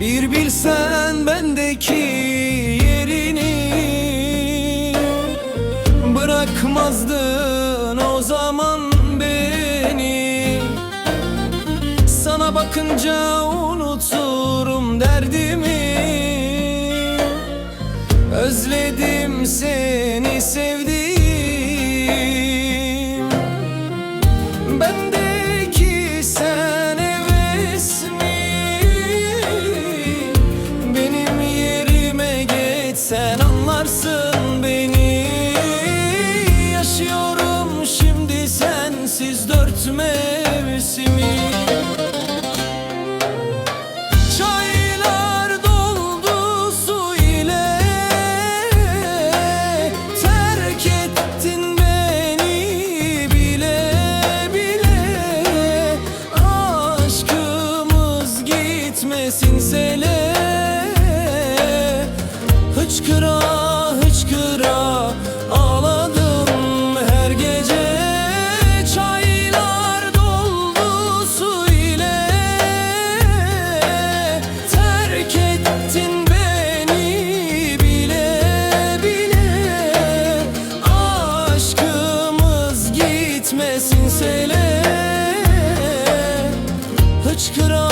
Bir bilsen bendeki yerini Bırakmazdın o zaman beni. Sana bakınca unuturum derdimi. Özledim seni sevdim Ben de sen anlarsın beni. Yaşıyorum şimdi sensiz dört mevsimi. Çaylar doldu su ile. Terk beni bile bile. Aşkımız gitmesin sele. gitmesin sele Hıçkıran